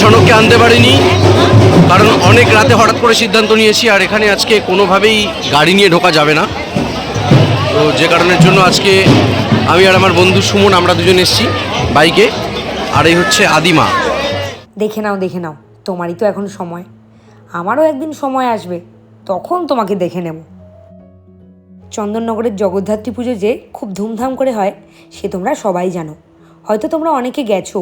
ঝনককে আনতে পারিনি। কারণ অনেক রাতে হঠাৎ করে সিদ্ধান্ত নিয়েছি, আর এখানে আজকে কোনোভাবেই গাড়ি নিয়ে ঢোকা যাবে না। তো যে কারণের জন্য আজকে আমি আর আমার বন্ধু সুমন, আমরা দুজন এসেছি বাইকে, আর এই হচ্ছে আদিমা। দেখে নাও দেখে নাও, তোমারই তো এখন সময়। আমারও একদিন সময় আসবে, তখন তোমাকে দেখে নেব। চন্দননগরের জগদ্ধাত্রী পুজো যে খুব ধুমধাম করে হয়, সে তোমরা সবাই জানো। হয়তো তোমরা অনেকে গেছো।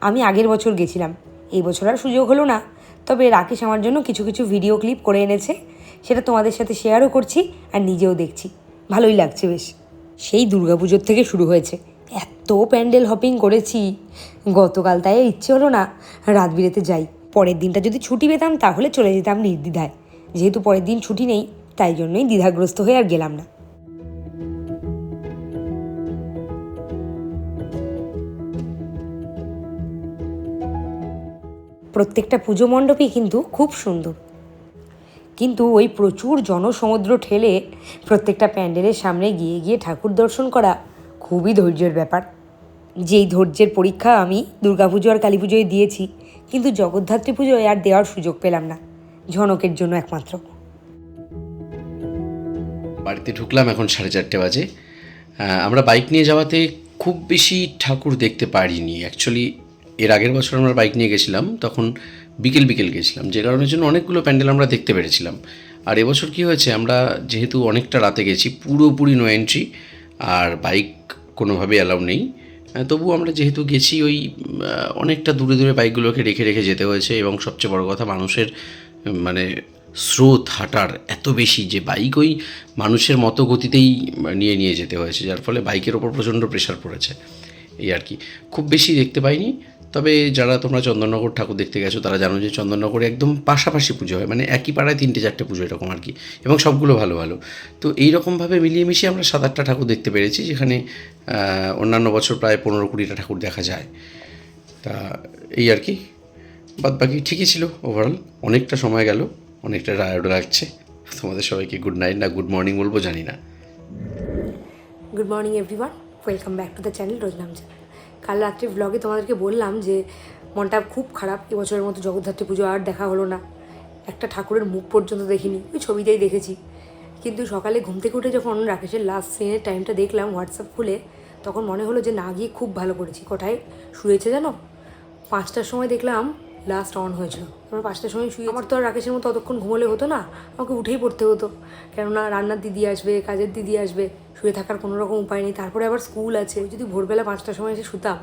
আমি আগের বছর গেছিলাম। এই বছর আর সুযোগ হলো না। তবে রাকেশ আমার জন্য কিছু কিছু ভিডিও ক্লিপ করে এনেছে। সেটা তোমাদের সাথে শেয়ারও করছি আর নিজেও দেখছি। ভালোই লাগছে বেশ। সেই দুর্গাপুজোর থেকে শুরু হয়েছে। এত প্যান্ডেল হপিং করেছি। গতকাল তাই ইচ্ছে হলো না। রাত বিরেতে যাই। পরের দিনটা যদি ছুটি পেতাম তাহলে চলে যেতাম নির্দ্বিধায়। যেহেতু পরের দিন ছুটি নেই, তাই জন্যই দ্বিধাগ্রস্ত হয়ে আর গেলাম না। প্রত্যেকটা পুজো মণ্ডপই কিন্তু খুব সুন্দর। কিন্তু ওই প্রচুর জনসমুদ্র ঠেলে প্রত্যেকটা প্যান্ডেলের সামনে গিয়ে গিয়ে ঠাকুর দর্শন করা খুবই ধৈর্যের ব্যাপার। যেই ধৈর্যের পরীক্ষা আমি দুর্গাপুজো আর কালী পুজোয় দিয়েছি, কিন্তু জগদ্ধাত্রী পুজোয় আর দেওয়ার সুযোগ পেলাম না, ঝনকের জন্য একমাত্র। বাড়িতে ঢুকলাম এখন সাড়ে চারটে বাজে। আমরা বাইক নিয়ে যাওয়াতে খুব বেশি ঠাকুর দেখতে পারিনি। অ্যাকচুয়ালি এর আগের বছর আমরা বাইক নিয়ে গেছিলাম, তখন বিকেল বিকেল গেছিলাম। যে কারণের জন্য অনেকগুলো প্যান্ডেল আমরা দেখতে পেরেছিলাম। আর এবছর কি হয়েছে, আমরা যেহেতু অনেকটা রাতে গেছি, পুরোপুরি নো এন্ট্রি আর বাইক কোনোভাবে অ্যালাউ নেই। তবু আমরা যেহেতু গেছি, ওই অনেকটা দূরে দূরে বাইকগুলোকে রেখে রেখে যেতে হয়েছে এবং সবচেয়ে বড় কথা মানুষের মানে স্রোত হাঁটার এত বেশি যে বাইক ওই মানুষের মতো গতিতেই নিয়ে নিয়ে যেতে হয়েছে, যার ফলে বাইকের ওপর প্রচণ্ড প্রেশার পড়েছে। এই আর কি। খুব বেশি দেখতে পাইনি তবে যারা তোমরা চন্দননগর ঠাকুর দেখতে গেছো, তারা জানো যে চন্দননগরে একদম পাশাপাশি পুজো হয়। মানে একই পাড়ায় তিনটে চারটে পুজো এরকম আর কি। এবং সবগুলো ভালো ভালো। তো এই রকমভাবে মিলিয়ে মিশিয়ে আমরা সাত আটটা ঠাকুর দেখতে পেরেছি, যেখানে অন্যান্য বছর প্রায় পনেরো কুড়িটা ঠাকুর দেখা যায়। তা এই আর কি। বাদ বাকি ঠিকই ছিল ওভারঅল অনেকটা সময় গেল, অনেকটা টায়ার্ডও লাগছে। তোমাদের সবাইকে গুড নাইট না গুড মর্নিং বলব জানি না। Good morning everyone welcome back to the channel রোজনাম channel কাল রাত্রে ব্লগে তোমাদেরকে বললাম যে, মনটা খুব খারাপ। এবছরের মতো জগদ্ধাত্রী পুজো আর দেখা হলো না। একটা ঠাকুরের মুখ পর্যন্ত দেখিনি, ওই ছবিতেই দেখেছি। কিন্তু সকালে ঘুম থেকে উঠে যখন রাকেশের লাস্ট সিনের টাইমটা দেখলাম হোয়াটসঅ্যাপ খুলে, তখন মনে হলো যে, না গিয়ে খুব ভালো করেছি। কোথায় শুয়েছে জানো? পাঁচটার সময় দেখলাম লাস্ট অন হয়েছিল। আমার পাঁচটার সময় শুয়ে আমার তো আর রাকেশের মতো অতক্ষণ ঘুমোলে হতো না। আমাকে উঠেই পড়তে হতো। কেননা রান্নার দিদি আসবে কাজের দিদি আসবে শুয়ে থাকার কোনো রকম উপায় নেই। তারপরে আবার স্কুল আছে। যদি ভোরবেলা পাঁচটার সময় এসে শুতাম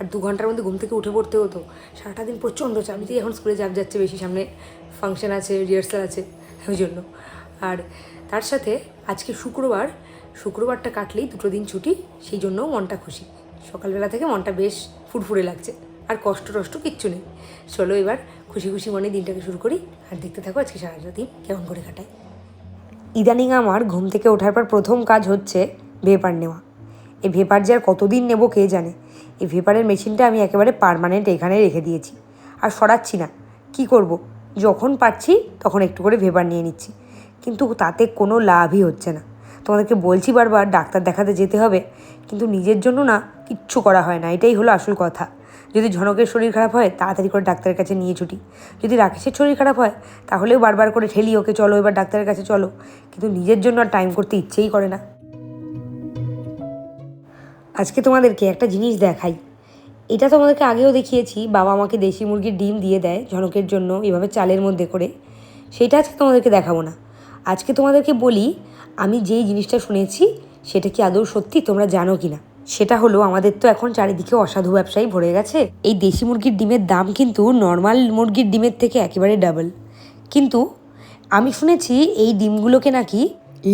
আর দু ঘণ্টার মধ্যে ঘুম থেকে উঠে পড়তে হতো। সারাটা দিন প্রচণ্ড চাপ। দিতেই এখন স্কুলে চাপ যাচ্ছে বেশি। সামনে ফাংশন আছে রিহার্সাল আছে ওই জন্য। আর তার সাথে আজকে শুক্রবার শুক্রবারটা কাটলেই দুটো দিন ছুটি। সেই জন্যও মনটা খুশি। সকালবেলা থেকে মনটা বেশ ফুরফুরে লাগছে। আর কষ্ট টষ্ট কিচ্ছু নেই। চলো এবার খুশি খুশি মনে দিনটাকে শুরু করি। আর দেখতে থাকো আজকে সারাটা দিন কেমন করে কাটাই ইদানিং আমার ঘুম থেকে ওঠার পর প্রথম কাজ হচ্ছে ভেপার নেওয়া। এই ভেপার যে আর কতদিন নেব কে জানে? এই ভেপারের মেশিনটা আমি একেবারে পারমানেন্ট এখানে রেখে দিয়েছি। আর সরাচ্ছি না। কি করব? যখন পারছি তখন একটু করে ভেপার নিয়ে নিচ্ছি। কিন্তু তাতে কোনো লাভই হচ্ছে না। তোমাদেরকে বলছি বারবার, ডাক্তার দেখাতে যেতে হবে। কিন্তু নিজের জন্য না, কিচ্ছু করা হয় না। এটাই হলো আসল কথা। যদি ঝনকের শরীর খারাপ হয়, তাড়াতাড়ি করে ডাক্তারের কাছে নিয়ে ছুটি। যদি রাকেশের শরীর খারাপ হয়, তাহলেও বারবার করে ঠেলি ওকে, চলো এবার ডাক্তারের কাছে চলো। কিন্তু নিজের জন্য আর টাইম করতে ইচ্ছেই করে না। আজকে তোমাদেরকে একটা জিনিস দেখাই। এটা তোমাদেরকে আগেও দেখিয়েছি, বাবা আমাকে দেশি মুরগির ডিম দিয়ে দেয় ঝনকের জন্য, এভাবে চালের মধ্যে করে। সেটা আজকে তোমাদেরকে দেখাবো না। আজকে তোমাদেরকে বলি, আমি যেই জিনিসটা শুনেছি, সেটা কি আদৌ সত্যি তোমরা জানো কি না সেটা হলো আমাদের তো এখন চারিদিকে অসাধু ব্যবসায়ী ভরে গেছে। এই দেশি মুরগির ডিমের দাম কিন্তু নর্মাল মুরগির ডিমের থেকে একেবারে ডাবল কিন্তু আমি শুনেছি এই ডিমগুলোকে নাকি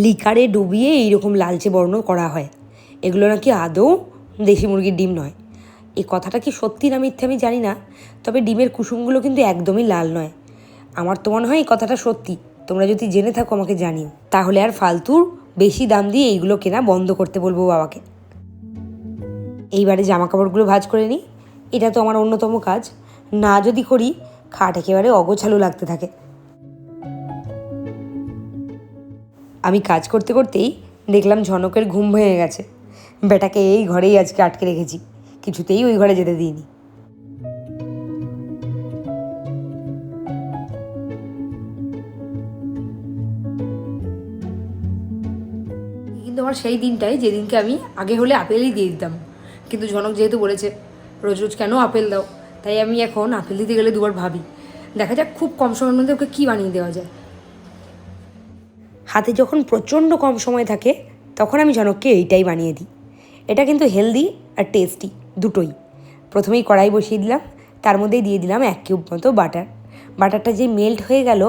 লিকারে ডুবিয়ে এইরকম লালচে বর্ণ করা হয়। এগুলো নাকি আদৌ দেশি মুরগির ডিম নয়। এই কথাটা কি সত্যি না মিথ্যে আমি জানি না, তবে ডিমের কুসুমগুলো কিন্তু একদমই লাল নয়। আমার তো মনে হয় এই কথাটা সত্যি। তোমরা যদি জেনে থাকো আমাকে জানিও। তাহলে আর ফালতুর বেশি দাম দিয়ে এইগুলো কেনা বন্ধ করতে বলব বাবাকে। এইবারে জামা কাপড়গুলো ভাজ করে নিই। এটা তো আমার অন্যতম কাজ। না যদি করি, খাট একেবারে অগোছালো লাগতে থাকে। আমি কাজ করতে করতেই দেখলাম ঝনকের ঘুম ভেঙে গেছে। বেটাকে এই ঘরেই আজকে আটকে রেখেছি। কিছুতেই ওই ঘরে যেতে দিইনি। কিন্তু আমার সেই দিনটাই যেদিনকে আমি আগে হলে আপেলই দিয়ে দিতাম। কিন্তু জনক যেহেতু বলেছে, রোজ রোজ কেন আপেল দাও? তাই আমি এখন আপেল দিতে গেলে দুবার ভাবি। দেখা যাক খুব কম সময়ের মধ্যে ওকে কী বানিয়ে দেওয়া যায়। হাতে যখন প্রচণ্ড কম সময় থাকে, তখন আমি জনককে এইটাই বানিয়ে দিই। এটা কিন্তু হেলদি আর টেস্টি দুটোই। প্রথমেই কড়াই বসিয়ে দিলাম, তার মধ্যেই দিয়ে দিলাম এক কিউব মতো বাটার। বাটারটা যে মেল্ট হয়ে গেল,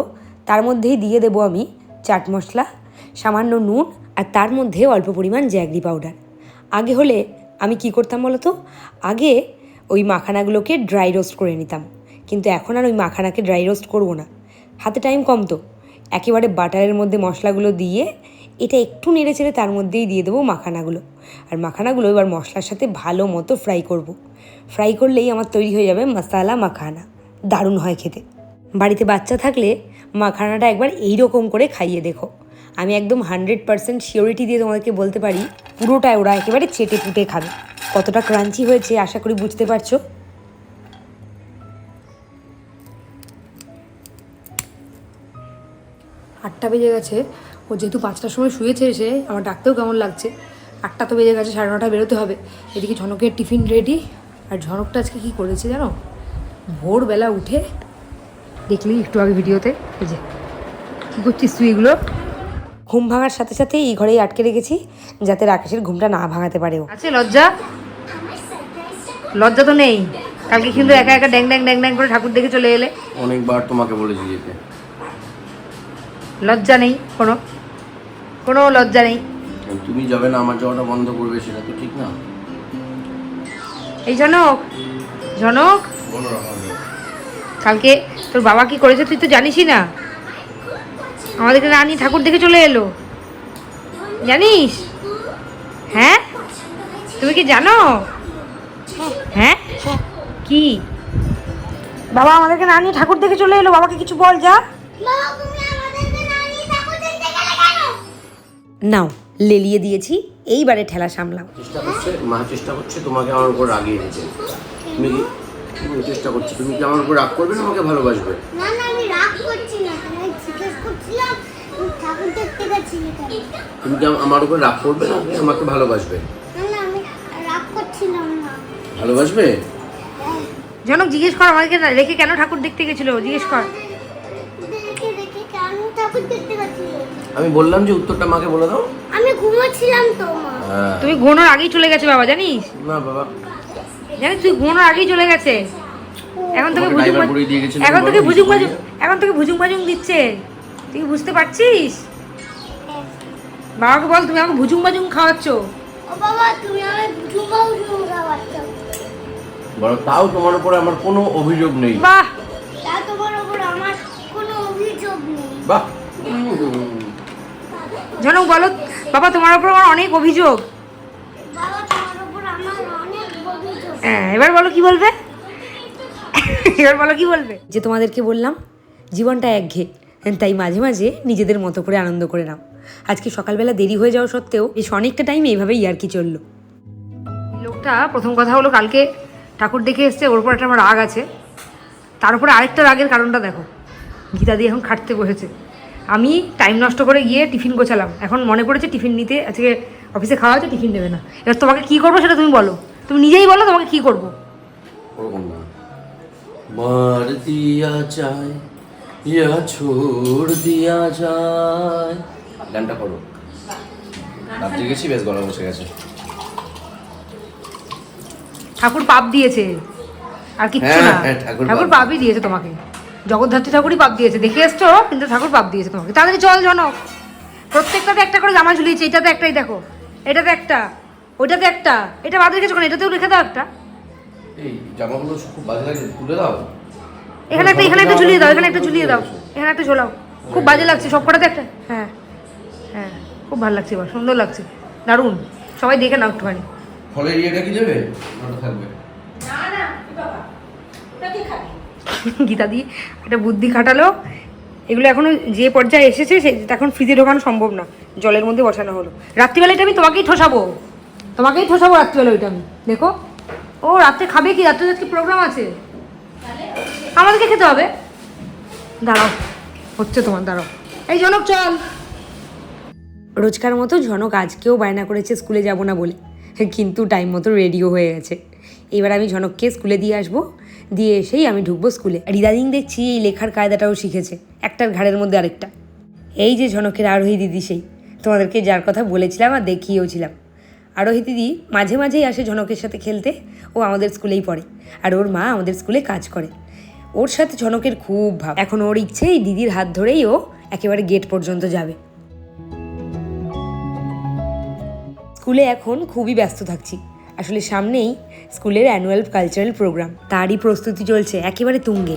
তার মধ্যেই দিয়ে দেবো আমি চাট মশলা, সামান্য নুন আর তার মধ্যে অল্প পরিমাণ জ্যাগরি পাউডার। আগে হলে আমি কি করতাম বলো তো? আগে ওই মাখানাগুলোকে ড্রাই রোস্ট করে নিতাম। কিন্তু এখন আর ওই মাখানাকে ড্রাই রোস্ট করব না। হাতে টাইম কম তো। একেবারে বাটারের মধ্যে মশলাগুলো দিয়ে এটা একটু নেড়ে চেড়ে তার মধ্যেই দিয়ে দেবো মাখানাগুলো। আর মাখানাগুলো এবার মশলার সাথে ভালো মতো ফ্রাই করব। ফ্রাই করলেই আমার তৈরি হয়ে যাবে মশালা মাখানা। দারুণ হয় খেতে। বাড়িতে বাচ্চা থাকলে মাখানাটা একবার এই রকম করে খাইয়ে দেখো। আমি একদম হান্ড্রেড পারসেন্ট শিওরিটি দিয়ে তোমাদেরকে বলতে পারি, পুরোটাই ওরা একেবারে চেটে পুটে খাবে। কতটা ক্রাঞ্চি হয়েছে, আশা করি বুঝতে পারছ। আটটা বেজে গেছে। ও যেহেতু পাঁচটার সময় শুয়েছে এসে, আমার ডাকতেও কেমন লাগছে। আটটা তো বেজে গেছে, সাড়ে নটা বেরোতে হবে। এদিকে ঝনকের টিফিন রেডি আর ঝনকটা আজকে কী করেছে জানো? ভোরবেলা উঠে, দেখলি একটু আগে ভিডিওতে, এই যে, কী করছিস তুই এগুলো? ঘুম ভাঙার সাথে সাথে এই ঘরেই আটকে রেখেছি যাতে রাকেশের ঘুমটা না ভাঙাতে পারে আছে লজ্জা? লজ্জা তো নেই। কালকে কিন্তু একা একা ড্যাং ড্যাং ড্যাং ড্যাং করে ঠাকুর দেখে চলে এলে। অনেকবার তোমাকে বলেছি যেতে। লজ্জা নেই কোনো কোনো লজ্জা নেই। তুমি যাবে না আমার যাওয়াটা বন্ধ করবে সেটা তো ঠিক না। এই জনক জনক কালকে তোর বাবা কি করেছে তুই তো জানিসই না। আমাদেরকে রানী ঠাকুর দেখে চলে এলো। জানিস? হ্যাঁ? তুমি কি জানো? হ্যাঁ? কি? বাবা আমাদেরকে রানী ঠাকুর দেখে চলে এলো। বাবাকে কিছু বল যা। নাও লেলিয়ে দিয়েছি। এইবারে ঠেলা সামলাম চেষ্টা করছে মা চেষ্টা করছে তোমাকে আমার উপর রাগিয়ে দিতে। তুমি কি তুমি চেষ্টা করছ তুমি কি আমার উপর রাগ করবে না আমাকে ভালোবাসবে? না না আমি রাগ করছি না আমি জিজ্ঞেস করছিলাম তুমি ঠাকুর দেখতে গেছিলে কেন তুমি কি আম- আমার উপর রাগ করবে না? আমাকে ভালোবাসবে। না না আমি রাগ করছিলাম না। ভালোবাসবে? জনক জিজ্ঞেস কর আমাদেরকে রেখে কেন ঠাকুর দেখতে গেছিল? জিজ্ঞেস কর। দেখে দেখে কেন ঠাকুর দেখতে গেছিলে? আমি বললাম যে উত্তরটা মাকে বলে দাও। আমি ঘুমোচ্ছিলাম তো মা। হ্যাঁ। তুমি ঘুমানোর আগেই চলে গেছে বাবা জানিস? না বাবা। জানিস তুই ঘুমানোর আগেই চলে গেছে। এখন তোকে ভুজুং এখন তোকে ভুজুং কিছু এখন তোকে ভুজুং বাজুং দিচ্ছে। তুই বুঝতে পারছিস? বাবাকে বল তুমি আমাকে ভুজুং বাজুং খাওয়াচ্ছ? ও বাবা তুমি আমি ঝুমাও ঝুমা বাচ্চা বলো তাও তোমার উপর আমার কোনো অভিযোগ নেই। বাহ! তা তোমার ওপর আমার কোনো অভিযোগ নেই। বাহ! জনক বলো বাবা তোমার উপর আমার অনেক অভিযোগ। বাবা তোমার ওপর আমার অনেক অভিযোগ। হ্যাঁ এবার বলো কি বলবে? এবার বলো কি বলবে? যে তোমাদেরকে বললাম জীবনটা একঘে তাই মাঝে মাঝে নিজেদের মতো করে আনন্দ করে নাও। আজকে সকালবেলা দেরি হয়ে যাওয়া সত্ত্বেও বেশ অনেকটা টাইম এইভাবেই আর কি চলল। লোকটা প্রথম কথা হলো কালকে ঠাকুর দেখে এসছে ওর উপর একটা আমার রাগ আছে। তার উপরে আরেকটা রাগের কারণটা দেখো। গীতা দিয়ে এখন খাটতে বসেছে। আমি টাইম নষ্ট করে গিয়ে টিফিন গোছালাম। এখন মনে পড়েছে টিফিন নিতে আজকে অফিসে খাওয়া হচ্ছে টিফিন দেবে না। এবার তোমাকে কী করব সেটা তুমি বলো। তুমি নিজেই বলো তোমাকে কী করব। মার দিয়া যায় ইয়া ছোড় দিয়া যায়। গানটা করো। রাত্রি গেছি বেশ গলা বসে গেছে। ঠাকুর পাপ দিয়েছে। আর কিচ্ছু হ্যাঁ, না। হ্যাঁ, ঠাকুর ঠাকুর পাপই দিয়েছে তোমাকে। জগদ্ধাত্রী ঠাকুরই পাপ দিয়েছে। দেখে এসছো? কিন্তু ঠাকুর পাপ দিয়েছে তোমাকে। তাড়াতাড়ি চল জনক। প্রত্যেকটাতে একটা করে জামা ঝুলিয়েছে। এটাতে একটাই দেখো। এটাতে একটা ওইটাতে একটা। এটা বাদ রেখেছো কেন? এটাতেও রেখে দাও একটা। এই জামাগুলো খুব বাজে লাগে তুলে দাও। এখানে একটা এখানে একটা ঝুলিয়ে দাও এখানে একটা ঝুলিয়ে দাও। এখানে একটা ঝোলাও। খুব বাজে লাগছে। সব কটাতে একটা। হ্যাঁ। হ্যাঁ খুব ভালো লাগছে এবার সুন্দর লাগছে। দারুণ। সবাই দেখে নাও একটুখানি। ফলের ইয়েটা কি থাকবে। গীতা দিয়ে একটা বুদ্ধি খাটালো। এগুলো এখনও যে পর্যায়ে এসেছে সে এখন ফ্রিজে ঢোকানো সম্ভব না। জলের মধ্যে বসানো হলো। রাত্রিবেলা এটা আমি তোমাকেই ঠসাবো। তোমাকেই ঠসাবো রাত্রিবেলা ওইটা আমি। দেখো। ও রাত্রে খাবে কি? রাত্রে আজকে প্রোগ্রাম আছে। আমাদেরকে খেতে হবে। দাঁড়াও। হচ্ছে তোমার দাঁড়াও। এই জনক চল। রোজকার মতো ঝনক আজকেও বায়না করেছে, স্কুলে যাব না বলে। কিন্তু টাইম মতো রেডিও হয়ে গেছে। এবার আমি ঝনককে স্কুলে দিয়ে আসব। দিয়ে এসেই আমি ঢুকবো স্কুলে। ইদানিং দেখছি এই লেখার কায়দাটাও শিখেছে, একটার ঘাড়ের মধ্যে আরেকটা। এই যে ঝনকের আরোহী দিদি সেই, তোমাদেরকে যার কথা বলেছিলাম আর দেখিয়েওছিলাম। আরোহী দিদি মাঝে মাঝেই আসে ঝনকের সাথে খেলতে, ও আমাদের স্কুলেই পড়ে। আর ওর মা আমাদের স্কুলে কাজ করে। ওর সাথে ঝনকের খুব ভাব। এখন ওর ইচ্ছে এই দিদির হাত ধরেই ও একেবারে গেট পর্যন্ত যাবে। স্কুলে এখন খুবই ব্যস্ত থাকছি। আসলে সামনেই স্কুলের অ্যানুয়াল কালচারাল প্রোগ্রাম তারই প্রস্তুতি চলছে, একেবারে তুঙ্গে।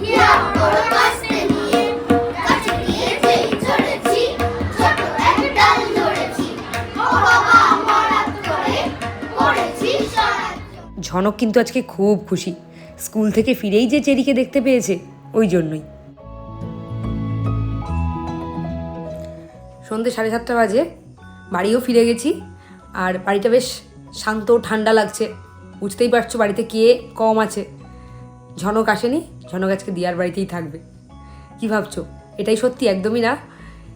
ঝনক কিন্তু আজকে খুব খুশি। স্কুল থেকে ফিরেই যে চেরিকে দেখতে পেয়েছে, ওই জন্যই। সন্ধে সাড়ে সাতটা বাজে, বাড়িও ফিরে গেছি। আর বাড়িটা বেশ শান্ত, ঠান্ডা লাগছে। বুঝতেই পারছ বাড়িতে কে কম আছে। ঝনক আসেনি, ঝনক আজকে দিয়ার বাড়িতেই থাকবে। কি ভাবছ? এটাই সত্যি, একদমই না।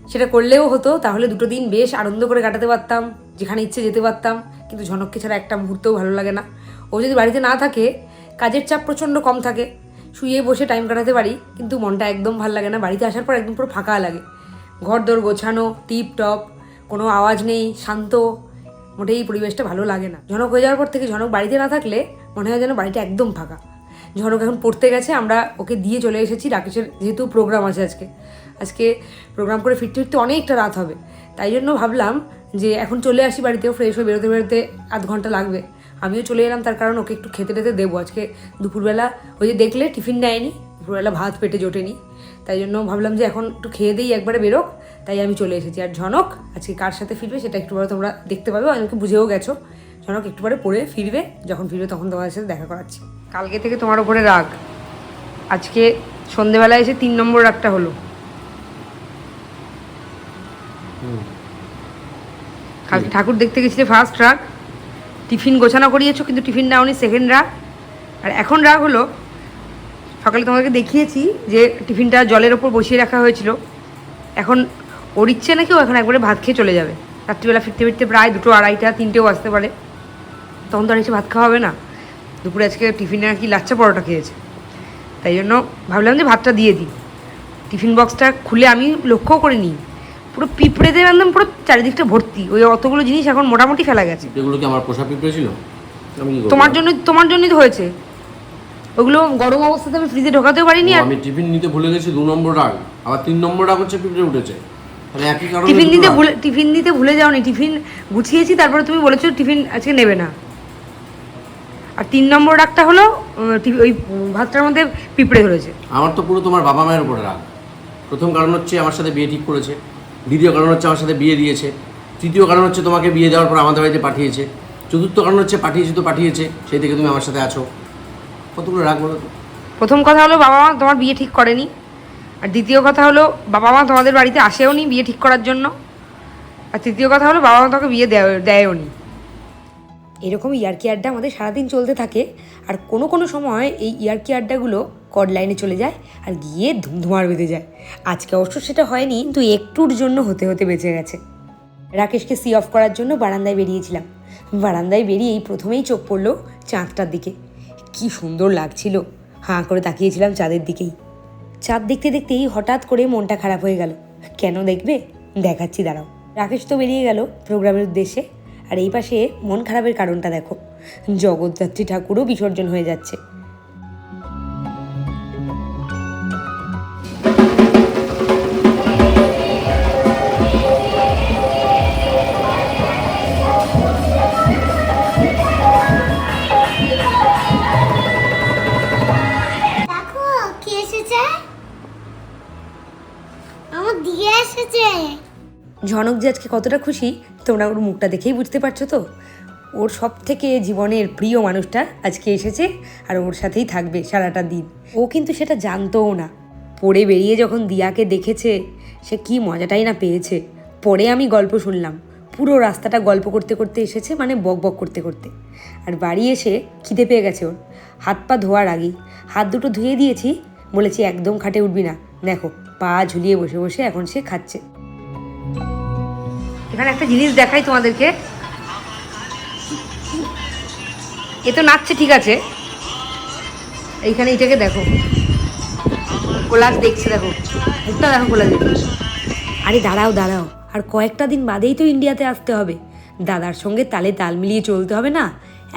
সেটা করলেও হতো, তাহলে দুটো দিন বেশ আনন্দ করে কাটাতে পারতাম, যেখানে ইচ্ছে যেতে পারতাম। কিন্তু ঝনককে ছাড়া একটা মুহূর্তেও ভালো লাগে না। ও যদি বাড়িতে না থাকে, কাজের চাপ প্রচণ্ড কম থাকে। শুয়ে বসে টাইম কাটাতে পারি, কিন্তু মনটা একদম ভালো লাগে না। বাড়িতে আসার পর একদম পুরো ফাঁকা লাগে। ঘর দোর গোছানো টিপ টপ কোনো আওয়াজ নেই, শান্ত। মোটেই পরিবেশটা ভালো লাগে না। ঝনক হয়ে যাওয়ার পর থেকে ঝনক বাড়িতে না থাকলে মনে হয় যেন বাড়িটা একদম ফাঁকা। ঝনক এখন পড়তে গেছে, আমরা ওকে দিয়ে চলে এসেছি রাকেশের যেহেতু প্রোগ্রাম আছে আজকে। আজকে প্রোগ্রাম করে ফিরতে ফিরতে অনেকটা রাত হবে। তাই জন্য ভাবলাম যে এখন চলে আসি বাড়িতেও ফ্রেশ হয়ে বেরোতে বেরোতে আধ ঘণ্টা লাগবে। আমিও চলে এলাম, তার কারণ ওকে একটু খেতে টেতে দেবো। আজকে দুপুরবেলা ওই যে দেখলে টিফিন নেয়নি, দুপুরবেলা ভাত পেটে জোটেনি। তাই জন্য ভাবলাম যে এখন একটু খেয়ে দিই একবারে বেরোক। তাই আমি চলে এসেছি। আর ঝনক আজকে কার সাথে ফিরবে সেটা একটু পরে তোমরা দেখতে পাবে। আমাকে বুঝেও গেছো। ঝনক একটু পরে পড়ে ফিরবে যখন ফিরবে তখন তোমাদের সাথে দেখা করাচ্ছি। কালকে থেকে তোমার ওপরে রাগ। আজকে সন্ধেবেলায় এসে তিন নম্বর রাগটা হলো। কালকে ঠাকুর দেখতে গেছিলে ফার্স্ট রাগ। টিফিন গোছানো করিয়েছো কিন্তু টিফিন নাওনি সেকেন্ড রাগ। আর এখন রাগ হলো সকালে তোমাকে দেখিয়েছি যে টিফিনটা জলের ওপর বসিয়ে রাখা হয়েছিল। এখন ওর ইচ্ছে নাকি ও এখন একবারে ভাত খেয়ে চলে যাবে। রাত্রিবেলা ফিরতে ফিরতে প্রায় দুটো আড়াইটা তিনটেও আসতে পারে। তখন তো আর এসে ভাত খাওয়া হবে না। দুপুরে আজকে টিফিনে নাকি লাচ্চা পরোটা খেয়েছে। তাই জন্য ভাবলাম যে ভাতটা দিয়ে দিই। টিফিন বক্সটা খুলে আমি লক্ষ্যও করিনি। পুরো পিঁপড়েদের একদম পুরো চারিদিকটা ভর্তি। ওই অতগুলো জিনিস এখন মোটামুটি ফেলা গেছে। এগুলো কি আমার পোষা পিঁপড়ে ছিল? আমি কি করব? তোমার জন্য তোমার জন্যই তো হয়েছে। ওগুলো গরম অবস্থাতে আমি ফ্রিজে ঢোকাতেও পারিনি আর আমি টিফিন নিতে ভুলে গেছি দু নম্বর রাগ। আবার তিন নম্বর রাগ হচ্ছে পিঁপড়ে উঠেছে। তাহলে একই কারণে টিফিন দিতে ভুলে টিফিন দিতে ভুলে যাওনি টিফিন গুছিয়েছি তারপরে তুমি বলেছ টিফিন আজকে নেবে না। আর তিন নম্বর ডাকটা হলো ওই ভাতটার মধ্যে পিঁপড়ে ধরেছে। আমার তো পুরো তোমার বাবা মায়ের উপরে রাগ। প্রথম কারণ হচ্ছে আমার সাথে বিয়ে ঠিক করেছে। দ্বিতীয় কারণ হচ্ছে আমার সাথে বিয়ে দিয়েছে। তৃতীয় কারণ হচ্ছে তোমাকে বিয়ে দেওয়ার পর আমাদের বাড়িতে পাঠিয়েছে। চতুর্থ কারণ হচ্ছে পাঠিয়েছে তো পাঠিয়েছে সেই থেকে তুমি আমার সাথে আছো। কতগুলো রাগ বলো প্রথম কথা হলো বাবা মা তোমার বিয়ে ঠিক করেনি। আর দ্বিতীয় কথা হলো বাবা মা তোমাদের বাড়িতে আসেও নি বিয়ে ঠিক করার জন্য। আর তৃতীয় কথা হলো বাবা মা তোমাকে বিয়ে দেয়- দেয়ও নি। এরকম ইয়ার্কি আড্ডা আমাদের সারাদিন চলতে থাকে। আর কোনো কোনো সময় এই ইয়ার্কি আড্ডাগুলো কড লাইনে চলে যায় আর গিয়ে ধুমধুমার বেঁধে যায়। আজকে অবশ্য সেটা হয়নি কিন্তু একটুর জন্য হতে হতে বেঁচে গেছে। রাকেশকে সি অফ করার জন্য বারান্দায় বেরিয়েছিলাম। বারান্দায় বেরিয়েই প্রথমেই চোখ পড়ল চাঁদটার দিকে। কি সুন্দর লাগছিল। হাঁ করে তাকিয়েছিলাম চাঁদের দিকেই। চাঁদ দেখতে দেখতেই হঠাৎ করে মনটা খারাপ হয়ে গেল। কেন দেখবে? দেখাচ্ছি, দাঁড়াও। রাকেশ তো বেরিয়ে গেল প্রোগ্রামের উদ্দেশ্যে। আর এই পাশে মন খারাপের কারণটা দেখো। জগদ্ধাত্রী ঠাকুরও বিসর্জন হয়ে যাচ্ছে। ঝনক যে আজকে কতটা খুশি, তোমরা ওর মুখটা দেখেই বুঝতে পারছ তো? ওর সব থেকে জীবনের প্রিয় মানুষটা আজকে এসেছে আর ওর সাথেই থাকবে সারাটা দিন। ও কিন্তু সেটা জানতোও না। পড়ে বেরিয়ে যখন দিয়াকে দেখেছে, সে কি মজাটাই না পেয়েছে। পরে আমি গল্প শুনলাম। পুরো রাস্তাটা গল্প করতে করতে এসেছে মানে বক বক করতে করতে। আর বাড়ি এসে খিদে পেয়ে গেছে ওর। হাত পা ধোয়ার আগেই। হাত দুটো ধুয়ে দিয়েছি। বলেছি, একদম খাটে উঠবি না। দেখো, পা ঝুলিয়ে বসে বসে এখন সে খাচ্ছে। এখানে একটা জিনিস দেখাই তোমাদেরকে। এ তো নাচছে ঠিক আছে। এইখানে এটাকে দেখো। কোলাজ দেখছে দেখো। মুখটা দেখো কোলাজ আরে দাঁড়াও দাঁড়াও। আর কয়েকটা দিন বাদেই তো ইন্ডিয়াতে আসতে হবে। দাদার সঙ্গে তালে তাল মিলিয়ে চলতে হবে না?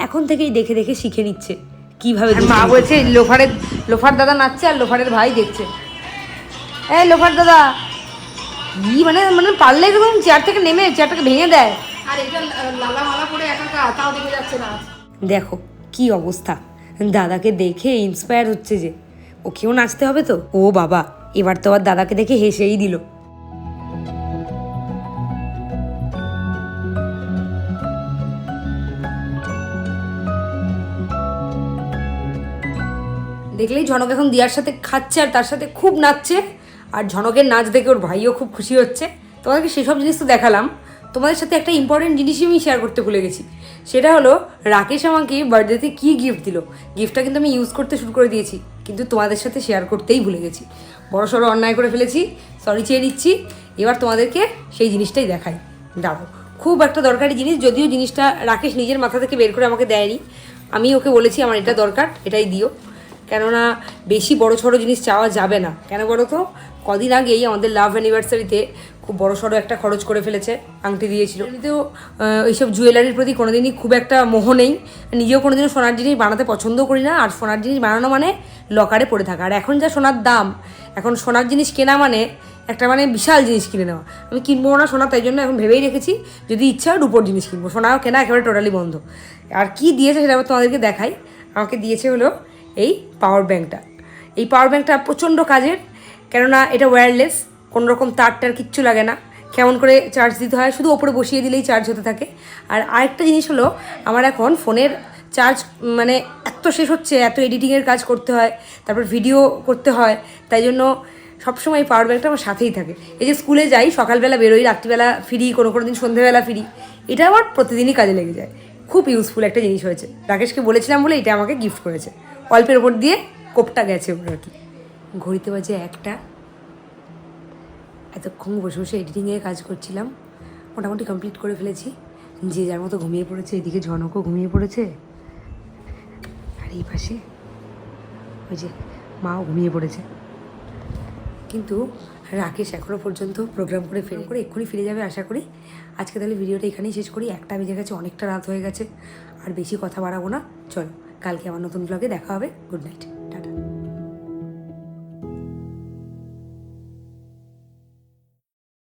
এখন থেকেই দেখে দেখে শিখে নিচ্ছে। কীভাবে মা বলছে লোফারের লোফার দাদা নাচছে আর লোফারের ভাই দেখছে। এই লোফার দাদা কি মানে মানে পারলে এরকম চেয়ার থেকে নেমে চেয়ারটাকে ভেঙে দেয়। আর এটা লালা মালা পরে তাও দেখে যাচ্ছে না। দেখো কি অবস্থা। দাদাকে দেখে ইন্সপায়ার হচ্ছে যে ওকেও নাচতে হবে তো? ও বাবা এবার তো আবার দাদাকে দেখে হেসেই দিল। দেখলেই ঝনক এখন দিয়ার সাথে খাচ্ছে আর তার সাথে খুব নাচছে। আর ঝনকের নাচ দেখে ওর ভাইও খুব খুশি হচ্ছে। তোমাদেরকে সেসব জিনিস তো দেখালাম। তোমাদের সাথে একটা ইম্পর্টেন্ট জিনিসই আমি শেয়ার করতে ভুলে গেছি। সেটা হলো, রাকেশ আমাকে বার্থডেতে কী গিফট দিল? গিফটটা কিন্তু আমি ইউজ করতে শুরু করে দিয়েছি, কিন্তু তোমাদের সাথে শেয়ার করতেই ভুলে গেছি। বড় সড়ো অন্যায় করে ফেলেছি সরি চেয়ে নিচ্ছি। এবার তোমাদেরকে সেই জিনিসটাই দেখাই। দাঁড়ো খুব একটা দরকারি জিনিস, যদিও জিনিসটা রাকেশ নিজের মাথা থেকে বের করে আমাকে দেয়নি। আমি ওকে বলেছি, আমার এটা দরকার, এটাই দিও। কেননা, বেশি বড় সড়ো জিনিস চাওয়া যাবে না। কেন বলো তো? কদিন আগেই আমাদের লাভ অ্যানিভার্সারিতে খুব বড় সড়ো একটা খরচ করে ফেলেছে, আংটি দিয়েছিল। এমনিতেও এইসব জুয়েলারির প্রতি কোনোদিনই খুব একটা মোহ নেই। নিজেও কোনোদিনও সোনার জিনিস বানাতে পছন্দ করি না, আর সোনার জিনিস বানানো মানে লকারে পড়ে থাকা। আর এখন যা সোনার দাম, এখন সোনার জিনিস কেনা মানে একটা মানে বিশাল জিনিস কিনে নেওয়া। আমি কিনবো না সোনা, তাই জন্য এখন ভেবেই রেখেছি, যদি ইচ্ছা হয় রূপোর জিনিস কিনবো। সোনাও কেনা একেবারে টোটালি বন্ধ। আর কি দিয়েছে সেটা আবার তোমাদেরকে দেখাই। আমাকে দিয়েছে হলো এই পাওয়ার ব্যাঙ্কটা এই পাওয়ার ব্যাঙ্কটা প্রচণ্ড কাজের কেননা এটা ওয়্যারলেস কোনো রকম তারটার কিচ্ছু লাগে না। কেমন করে চার্জ দিতে হয়, শুধু ওপরে বসিয়ে দিলেই চার্জ হতে থাকে। আর আরেকটা জিনিস হলো, আমার এখন ফোনের চার্জ মানে এত শেষ হচ্ছে, এত এডিটিংয়ের কাজ করতে হয়, তারপর ভিডিও করতে হয়, তাই জন্য সবসময় এই পাওয়ার ব্যাঙ্কটা আমার সাথেই থাকে। এই যে স্কুলে যাই, সকালবেলা বেরোই, রাত্রিবেলা ফিরি কোনো কোনো দিন সন্ধ্যেবেলা ফিরি এটা আমার প্রতিদিনই কাজে লেগে যায়। খুব ইউজফুল একটা জিনিস হয়েছে। রাকেশকে বলেছিলাম বলে এটা আমাকে গিফট করেছে। অল্পের ওপর দিয়ে কোপটা গেছে ওর আর কি। ঘড়িতে বাজে একটা। এতক্ষণ বসে বসে এডিটিংয়ে কাজ করছিলাম, মোটামুটি কমপ্লিট করে ফেলেছি। যে যার মতো ঘুমিয়ে পড়েছে, এদিকে ঝনকও ঘুমিয়ে পড়েছে। আর এই পাশে ওই যে মাও ঘুমিয়ে পড়েছে। কিন্তু রাকেশ এখনও পর্যন্ত প্রোগ্রাম করে ফেরে করে এক্ষুনি ফিরে যাবে আশা করি। আজকে তাহলে ভিডিওটা এখানেই শেষ করি। একটা বেজে গেছে, অনেকটা রাত হয়ে গেছে। আর বেশি কথা বাড়াবো না। চলো, কালকে আমার নতুন ব্লগে দেখা হবে। Good night